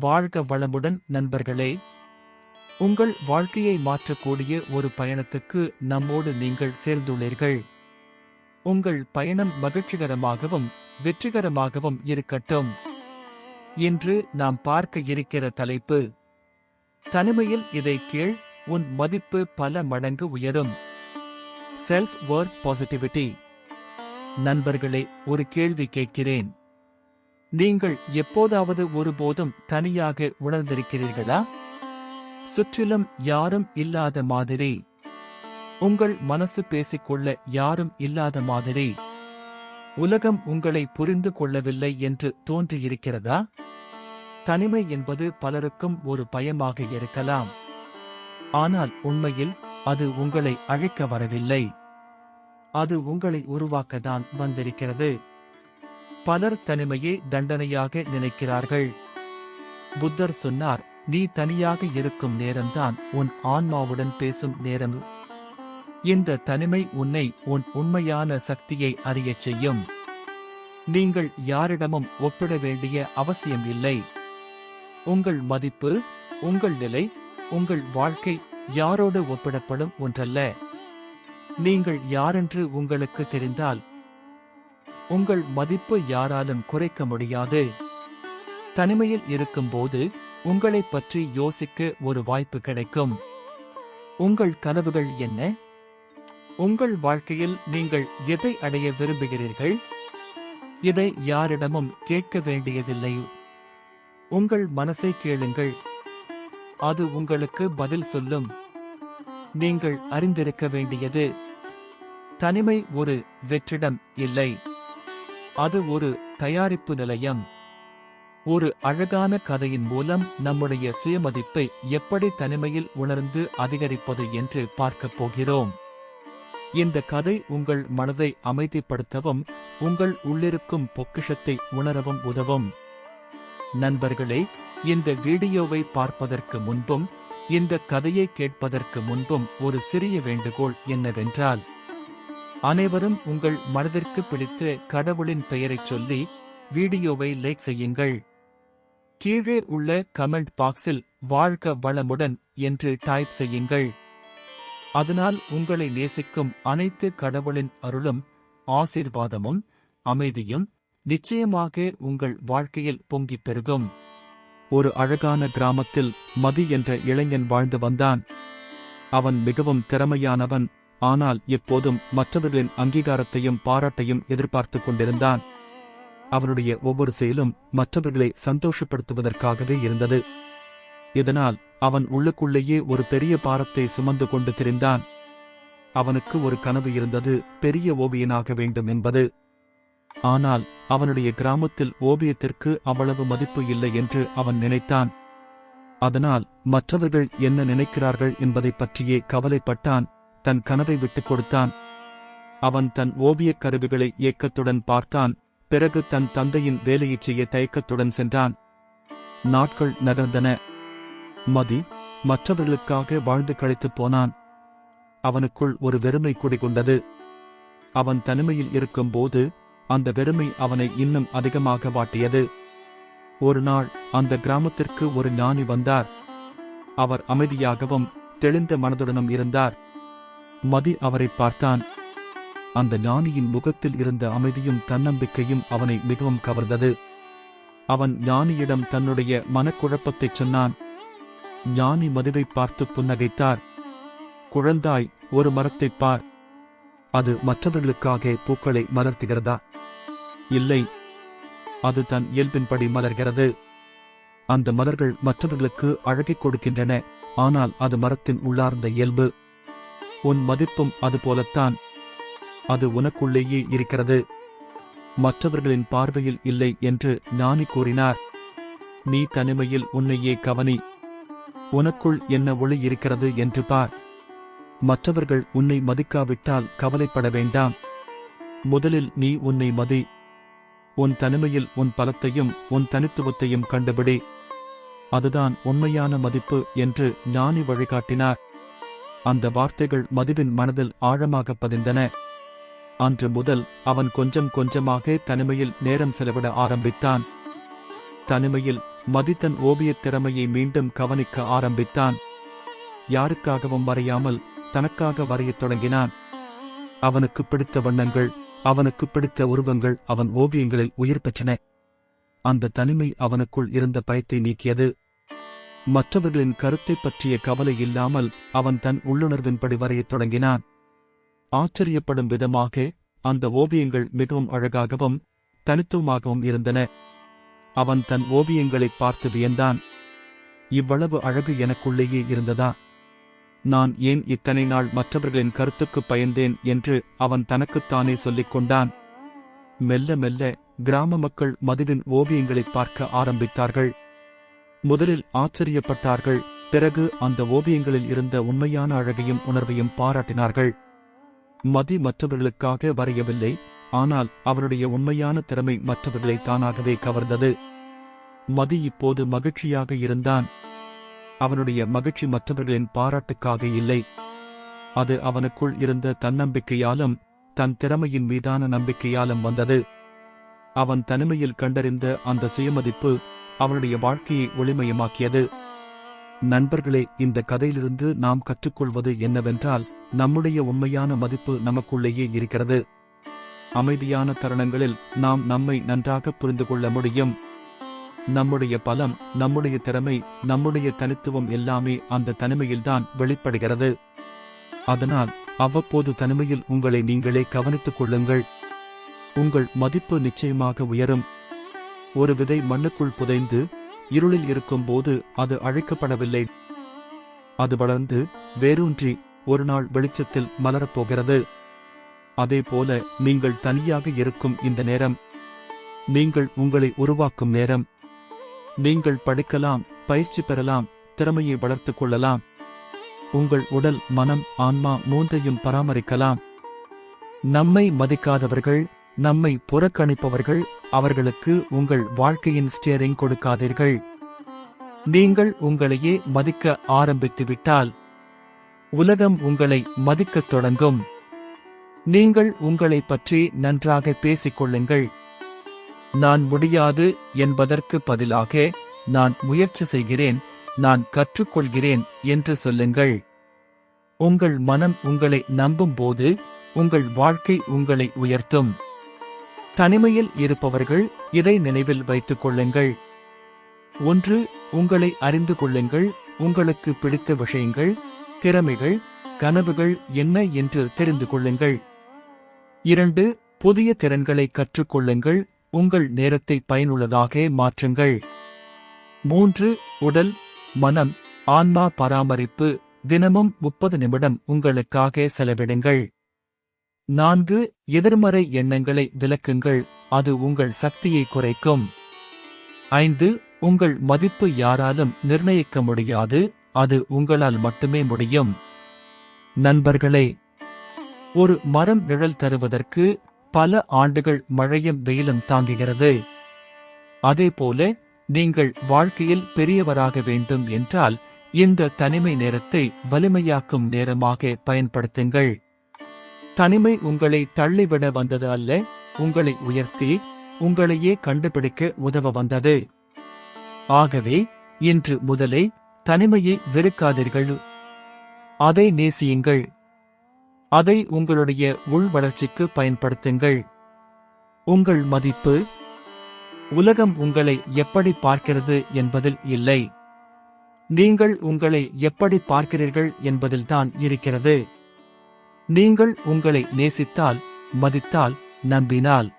வாழ்க வளமுடன் நண்பர்களே. உங்கள் வாழ்க்கையை மாற்றக்கூடிய ஒரு பயணத்துக்கு நம்மோடு நீங்கள் சேர்ந்துள்ளீர்கள். உங்கள் பயணம் மகிழ்ச்சிகரமாகவும் வெற்றிகரமாகவும் இருக்கட்டும். இன்று நாம் பார்க்க இருக்கிற தலைப்பு தனிமையில் இதை கீழ் உன் மதிப்பு பல மடங்கு உயரும். செல்ஃப் வர்த் பாசிட்டிவிட்டி நண்பர்களே ஒரு கேள்வி கேட்கிறேன். நீங்கள் எப்போதாவது ஒருபோதும் தனியாக உணர்ந்திருக்கிறீர்களா? சுற்றிலும் யாரும் இல்லாத மாதிரி. உங்கள் மனசு பேசிக்கொள்ள யாரும் இல்லாத மாதிரி. உலகம் உங்களை புரிந்து கொள்ளவில்லை என்று தோன்றியிருக்கிறதா? தனிமை என்பது பலருக்கும் ஒரு பயமாக இருக்கலாம். ஆனால் உண்மையில் அது உங்களை அழைக்க வரவில்லை. அது உங்களை உருவாக்கத்தான் வந்திருக்கிறது. பலர் தனிமையை தண்டனையாக நினைக்கிறார்கள். புத்தர் சொன்னார் நீ தனியாக இருக்கும் நேரம்தான் உன் ஆன்மாவுடன் பேசும் நேரம். இந்த தனிமை உன்னை உன் உண்மையான சக்தியை அறியச் செய்யும். நீங்கள் யாரிடமும் ஒப்பிட வேண்டிய அவசியம் இல்லை. உங்கள் மதிப்பு உங்கள் நிலை உங்கள் வாழ்க்கை யாரோடு ஒப்பிடப்படும் ஒன்றல்ல. நீங்கள் யாரென்று உங்களுக்கு தெரிந்தால் உங்கள் மதிப்பு யாராலும் குறைக்க முடியாது. தனிமையில் இருக்கும்போது உங்களைப் பற்றி யோசிக்க ஒரு வாய்ப்பு கிடைக்கும். உங்கள் கனவுகள் என்ன? உங்கள் வாழ்க்கையில் நீங்கள் எதை அடைய விரும்புகிறீர்கள்? இதை யாரிடமும் கேட்க வேண்டியதில்லை. உங்கள் மனசை கேளுங்கள். அது உங்களுக்கு பதில் சொல்லும். நீங்கள் அறிந்திருக்க வேண்டியது. தனிமை ஒரு வெற்றிடம் இல்லை. அது ஒரு தயாரிப்பு நிலையம். ஒரு அழகான கதையின் மூலம் நம்முடைய சுயமதிப்பை எப்படி தனிமையில் உணர்ந்து அதிகரிப்பது என்று பார்க்கப் போகிறோம். இந்த கதை உங்கள் மனதை அமைதிப்படுத்தவும் உங்கள் உள்ளிருக்கும் பொக்கிஷத்தை உணரவும் உதவும். நண்பர்களே இந்த வீடியோவை பார்ப்பதற்கு முன்பும் இந்த கதையை கேட்பதற்கு முன்பும் ஒரு சிறிய வேண்டுகோள் என்னவென்றால் அனைவரும் உங்கள் மனதிற்கு பிடித்த கடவுளின் பெயரைச் சொல்லி வீடியோவை லைக் செய்யுங்கள். கீழே உள்ள கமெண்ட் பாக்ஸில் வாழ்க வளமுடன் என்று டைப் செய்யுங்கள். அதனால் உங்களை நேசிக்கும் அனைத்து கடவுளின் அருளும் ஆசீர்வாதமும் அமைதியும் நிச்சயமாக உங்கள் வாழ்க்கையில் பொங்கிப் பெருகும். ஒரு அழகான கிராமத்தில் மதி என்ற இளைஞன் வாழ்ந்து வந்தான். அவன் மிகவும் திறமையானவன் ஆனால் எப்போதும் மற்றவர்களின் அங்கீகாரத்தையும் பாராட்டையும் எதிர்பார்த்துக் கொண்டிருந்தான். அவனுடைய ஒவ்வொரு செயலும் மற்றவர்களை சந்தோஷப்படுத்துவதற்காகவே இருந்தது. இதனால் அவன் உள்ளுக்குள்ளேயே ஒரு பெரிய பாரத்தை சுமந்து கொண்டு திரிந்தான். அவனுக்கு ஒரு கனவு இருந்தது பெரிய ஓவியனாக வேண்டும் என்பது. ஆனால் அவனுடைய கிராமத்தில் ஓவியத்திற்கு அவ்வளவு மதிப்பு இல்லை என்று அவன் நினைத்தான். அதனால் மற்றவர்கள் என்ன நினைக்கிறார்கள் என்பதைப் பற்றியே கவலைப்பட்டான். தன் கனவை விட்டுக் கொடுத்தான். அவன் தன் ஓவியக் கருவிகளை ஏக்கத்துடன் பார்த்தான். பிறகு தன் தந்தையின் வேலையைச் செய்ய தயக்கத்துடன் சென்றான். நாட்கள் நகர்ந்தன. மதி மற்றவர்களுக்காக வாழ்ந்து கழித்துப் போனான். அவனுக்குள் ஒரு வெறுமை குடிகொண்டது. அவன் தனிமையில் இருக்கும்போது அந்த வெறுமை அவனை இன்னும் அதிகமாக வாட்டியது. ஒரு நாள் அந்த கிராமத்திற்கு ஒரு ஞானி வந்தார். அவர் அமைதியாகவும் தெளிந்த மனதுடனும் இருந்தார். மதி அவரை பார்த்தான். அந்த ஞானியின் முகத்தில் இருந்த அமைதியும் தன்னம்பிக்கையும் அவனை மிகவும் கவர்ந்தது. அவன் ஞானியிடம் தன்னுடைய மனக்குழப்பத்தைச் சொன்னான். ஞானி மதுவை பார்த்து புன்னகைத்தார். குழந்தாய் ஒரு மரத்தைப் பார். அது மற்றவர்களுக்காக பூக்களை மலர்த்துகிறதா? இல்லை. அது தன் இயல்பின்படி மலர்கிறது. அந்த மலர்கள் மற்றவர்களுக்கு அழகைக் கொடுக்கின்றன. ஆனால் அது மரத்தின் உள்ளார்ந்த இயல்பு. உன் மதிப்பும் அதுபோலத்தான். அது உனக்குள்ளேயே இருக்கிறது. மற்றவர்களின் பார்வையில் இல்லை என்று ஞானி கூறினார். நீ தனிமையில் உன்னையே கவனி. உனக்குள் என்ன ஒளி இருக்கிறது என்று பார். மற்றவர்கள் உன்னை மதிக்காவிட்டால் கவலைப்பட வேண்டாம். முதலில் நீ உன்னை மதி. உன் தனிமையில் உன் பலத்தையும் உன் தனித்துவத்தையும் கண்டுபிடி. அதுதான் உண்மையான மதிப்பு என்று ஞானி வழிகாட்டினார். அந்த வார்த்தைகள் மதுவின் மனதில் ஆழமாக பதிந்தன. அன்று முதல் அவன் கொஞ்சம் கொஞ்சமாக தனிமையில் நேரம் செலவிட ஆரம்பித்தான். தனிமையில் மதித்தன் ஓவியத் திறமையை மீண்டும் கவனிக்க ஆரம்பித்தான். யாருக்காகவும் வரையாமல் தனக்காக வரையத் தொடங்கினான். அவனுக்கு பிடித்த வண்ணங்கள் அவனுக்கு பிடித்த உருவங்கள் அவன் ஓவியங்களில் உயிர் பெற்றன. அந்த தனிமை அவனுக்குள் இருந்த பயத்தை நீக்கியது. மற்றவர்களின் கருத்தைப் பற்றிய கவலை இல்லாமல் அவன் தன் உள்ளுணர்வின்படி வரையத் தொடங்கினான். ஆச்சரியப்படும் விதமாக அந்த ஓவியங்கள் மிகவும் அழகாகவும் தனித்துவமாகவும் இருந்தன. அவன் தன் ஓவியங்களைப் பார்த்து வியந்தான். இவ்வளவு அழகு எனக்குள்ளேயே இருந்ததா? நான் ஏன் இத்தனை நாள் மற்றவர்களின் கருத்துக்குப் பயந்தேன் என்று அவன் தனக்குத்தானே சொல்லிக் கொண்டான். மெல்ல மெல்ல கிராம மக்கள் மதுவின் ஓவியங்களைப் பார்க்க ஆரம்பித்தார்கள். முதலில் ஆச்சரியப்பட்டார்கள் பிறகு அந்த ஓவியங்களில் இருந்த உண்மையான அழகையும் உணர்வையும் பாராட்டினார்கள். மதி மற்றவர்களுக்காக வரையவில்லை ஆனால் அவருடைய உண்மையான திறமை மற்றவர்களை தானாகவே கவர்ந்தது. மதி இப்போது மகிழ்ச்சியாக இருந்தான். அவனுடைய மகிழ்ச்சி மற்றவர்களின் பாராட்டுக்காக இல்லை. அது அவனுக்குள் இருந்த தன்னம்பிக்கையாலும் தன் திறமையின் மீதான நம்பிக்கையாலும் வந்தது. அவன் தனிமையில் கண்டறிந்த அந்த சுயமதிப்பு அவனுடைய வாழ்க்கையை ஒளிமயமாக்கியது. நண்பர்களே இந்த கதையிலிருந்து நாம் கற்றுக்கொள்வது என்னவென்றால் நம்முடைய உண்மையான மதிப்பு நமக்குள்ளேயே இருக்கிறது. அமைதியான தருணங்களில் நாம் நம்மை நன்றாக புரிந்து கொள்ள முடியும். நம்முடைய பலம் நம்முடைய திறமை நம்முடைய தனித்துவம் எல்லாமே அந்த தனிமையில்தான் வெளிப்படுகிறது. அதனால் அவ்வப்போது தனிமையில் உங்களை நீங்களே கவனித்துக் கொள்ளுங்கள். உங்கள் மதிப்பு நிச்சயமாக உயரும். ஒரு விதை மண்ணுக்குள் புதைந்து இருளில் இருக்கும்போது அது அழைக்கப்படவில்லை. அது வளர்ந்து வேரூன்றி ஒரு நாள் வெளிச்சத்தில் மலரப்போகிறது. அதேபோல நீங்கள் தனியாக இருக்கும் இந்த நேரம் நீங்கள் உங்களை உருவாக்கும் நேரம். நீங்கள் படிக்கலாம் பயிற்சி பெறலாம் திறமையை வளர்த்துக் கொள்ளலாம். உங்கள் உடல் மனம் ஆன்மா மூன்றையும் பராமரிக்கலாம். நம்மை மதிக்காதவர்கள் நம்மை புறக்கணிப்பவர்கள் அவர்களுக்கு உங்கள் வாழ்க்கையின் ஸ்டியரிங் கொடுக்காதீர்கள். நீங்கள் உங்களையே மதிக்க ஆரம்பித்துவிட்டால் உலகம் உங்களை மதிக்கத் தொடங்கும். நீங்கள் உங்களை பற்றி நன்றாக பேசிக் கொள்ளுங்கள் நான் முடியாது என்பதற்கு பதிலாக நான் முயற்சி செய்கிறேன் நான் கற்றுக்கொள்கிறேன் என்று சொல்லுங்கள். உங்கள் மனம் உங்களை நம்பும்போது உங்கள் வாழ்க்கை உங்களை உயர்த்தும். தனிமையில் இருப்பவர்கள் இதை நினைவில் வைத்துக் கொள்ளுங்கள். ஒன்று உங்களை அறிந்து கொள்ளுங்கள் உங்களுக்கு பிடித்த விஷயங்கள் திறமைகள் கனவுகள் என்ன என்று தெரிந்து கொள்ளுங்கள். இரண்டு புதிய திறன்களை கற்றுக்கொள்ளுங்கள் உங்கள் நேரத்தை பயனுள்ளதாக மாற்றுங்கள். மூன்று உடல் மனம் ஆன்மா பராமரிப்பு தினமும் முப்பது நிமிடம் உங்களுக்காக செலவிடுங்கள். நான்கு எதிர்மறை எண்ணங்களை விலக்குங்கள் அது உங்கள் சக்தியை குறைக்கும். ஐந்து உங்கள் மதிப்பு யாராலும் நிர்ணயிக்க முடியாது அது உங்களால் மட்டுமே முடியும். நண்பர்களே ஒரு மரம் நிழல் தருவதற்கு பல ஆண்டுகள் மழையும் வெயிலும் தாங்குகிறது. அதேபோல நீங்கள் வாழ்க்கையில் பெரியவராக வேண்டும் என்றால் இந்த தனிமை நேரத்தை வலிமையாக்கும் நேரமாக பயன்படுத்துங்கள். தனிமை உங்களை தள்ளிவிட வந்தது அல்ல உங்களை உயர்த்தி உங்களையே கண்டுபிடிக்க உதவ வந்தது. ஆகவே இன்று முதலே தனிமையை வெறுக்காதீர்கள். அதை நேசியுங்கள். அதை உங்களுடைய உள் வளர்ச்சிக்கு பயன்படுத்துங்கள். உங்கள் மதிப்பு உலகம் உங்களை எப்படி பார்க்கிறது என்பதில் இல்லை. நீங்கள் உங்களை எப்படி பார்க்கிறீர்கள் என்பதில்தான் இருக்கிறது. நீங்கள் உங்களை நேசித்தால் மதித்தால் நம்பினால்.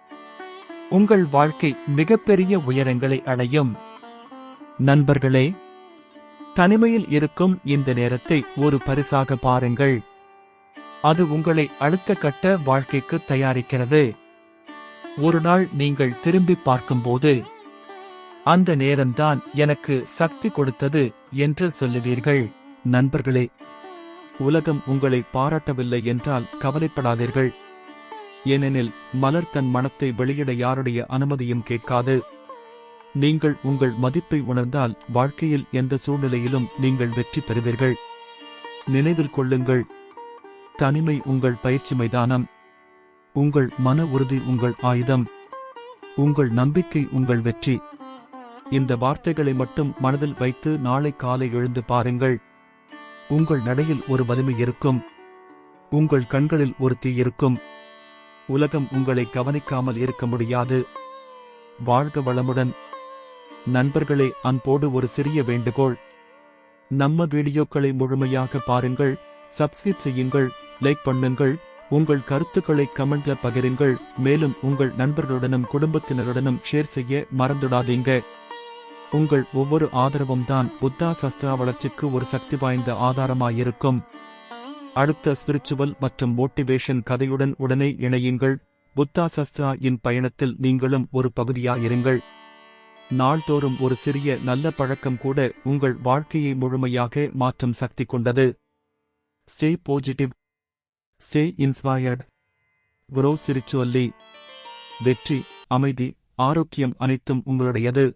உங்கள் வாழ்க்கை மிகப்பெரிய உயரங்களை அடையும். நண்பர்களே தனிமையில் இருக்கும் இந்த நேரத்தை ஒரு பரிசாக பாருங்கள். அது உங்களை அடுத்த கட்ட வாழ்க்கைக்கு தயாரிக்கிறது. ஒரு நாள் நீங்கள் திரும்பி பார்க்கும்போது அந்த நேரம்தான் எனக்கு சக்தி கொடுத்தது என்று சொல்லுவீர்கள். நண்பர்களே உலகம் உங்களை பாராட்டவில்லை என்றால் கவலைப்படாதீர்கள். ஏனெனில் மலர் தன் மனத்தை வெளியிட யாருடைய அனுமதியும் கேட்காது. நீங்கள் உங்கள் மதிப்பை உணர்ந்தால் வாழ்க்கையில் எந்த சூழ்நிலையிலும் நீங்கள் வெற்றி பெறுவீர்கள். நினைவில் கொள்ளுங்கள். தனிமை உங்கள் பயிற்சி மைதானம் உங்கள் மன உறுதி உங்கள் ஆயுதம். உங்கள் நம்பிக்கை உங்கள் வெற்றி. இந்த வார்த்தைகளை மட்டும் மனதில் வைத்து நாளை காலை எழுந்து பாருங்கள். உங்கள் நடையில் ஒரு வலிமை இருக்கும். உங்கள் கண்களில் ஒரு தீ இருக்கும். உலகம் உங்களை கவனிக்காமல் இருக்க முடியாது. வாழ்க வளமுடன். நண்பர்களே அன்போடு ஒரு சிறிய வேண்டுகோள். நம்ம வீடியோக்களை முழுமையாக பாருங்கள். சப்ஸ்கிரைப் செய்யுங்கள் லைக் பண்ணுங்கள். உங்கள் கருத்துக்களை கமெண்ட்ல பகிருங்கள். மேலும் உங்கள் நண்பர்களுடனும் குடும்பத்தினருடனும் ஷேர் செய்ய மறந்துடாதீங்க. உங்கள் ஒவ்வொரு ஆதரவும் தான் புத்தா சஸ்திரா வளர்ச்சிக்கு ஒரு சக்தி வாய்ந்த ஆதாரமாயிருக்கும். அடுத்த ஸ்பிரிச்சுவல் மற்றும் மோட்டிவேஷன் கதையுடன் உடனே இணையுங்கள். புத்தா சஸ்திரா இன் பயணத்தில் நீங்களும் ஒரு பகுதியாயிருங்கள். நாள்தோறும் ஒரு சிறிய நல்ல பழக்கம் கூட உங்கள் வாழ்க்கையை முழுமையாக மாற்றும் சக்தி கொண்டது. Stay positive stay inspired grow spiritually வெற்றி அமைதி ஆரோக்கியம் அனைத்தும் உங்களுடையது.